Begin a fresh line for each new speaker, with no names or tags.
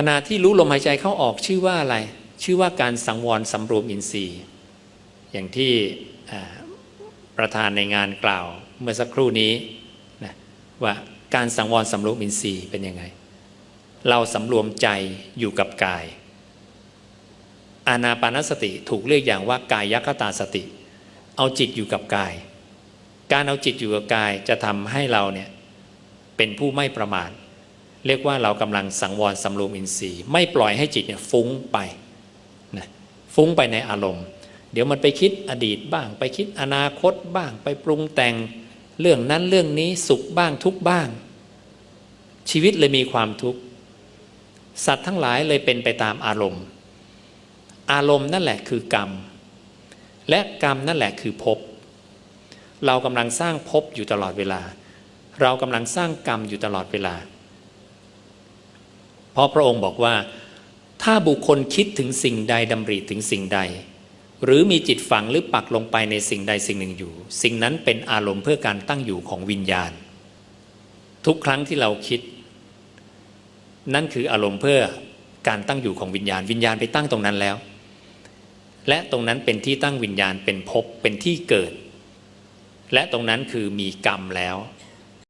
ขณะที่รู้ลมหายใจเข้าออกชื่อว่าอะไร ชื่อว่าการสังวรสำรวมอินทรีย์ อย่างที่ประธานในงานกล่าวเมื่อสักครู่นี้นะว่าการสังวรสำรวมอินทรีย์เป็นยังไง เราสำรวมใจอยู่กับกาย อานาปานสติถูกเรียกอย่างว่ากายยัคตาสติ เอาจิตอยู่กับกาย การเอาจิตอยู่กับกายจะทำให้เราเนี่ยเป็นผู้ไม่ประมาท เรียกว่าเรากำลังสังวรสำรวมอินทรีย์ ไม่ปล่อยให้จิตเนี่ยฟุ้งไปนะฟุ้งไปในอารมณ์ เดี๋ยวมันไปคิดอดีตบ้าง ไปคิดอนาคตบ้าง ไปปรุงแต่งเรื่องนั้นเรื่องนี้สุขบ้างทุกบ้าง ชีวิตเลยมีความทุกข์สัตว์ทั้งหลายเลยเป็นไปตามอารมณ์ อารมณ์นั่นแหละคือกรรม และกรรมนั่นแหละคือภพเรากำลังสร้างภพอยู่ตลอดเวลา เรากำลังสร้างกรรมอยู่ตลอดเวลา เพราะพระองค์บอกว่า ถ้าบุคคลคิดถึงสิ่งใดดำริถึงสิ่งใด หรือมีจิตฝังหรือปักลงไปในสิ่งใดสิ่งหนึ่งอยู่ สิ่งนั้นเป็นอารมณ์เพื่อการตั้งอยู่ของวิญญาณ ทุกครั้งที่เราคิด นั่นคืออารมณ์เพื่อการตั้งอยู่ของวิญญาณ วิญญาณไปตั้งตรงนั้นแล้ว และตรงนั้นเป็นที่ตั้งวิญญาณเป็นภพเป็นที่เกิด และตรงนั้นคือมีกรรมแล้ว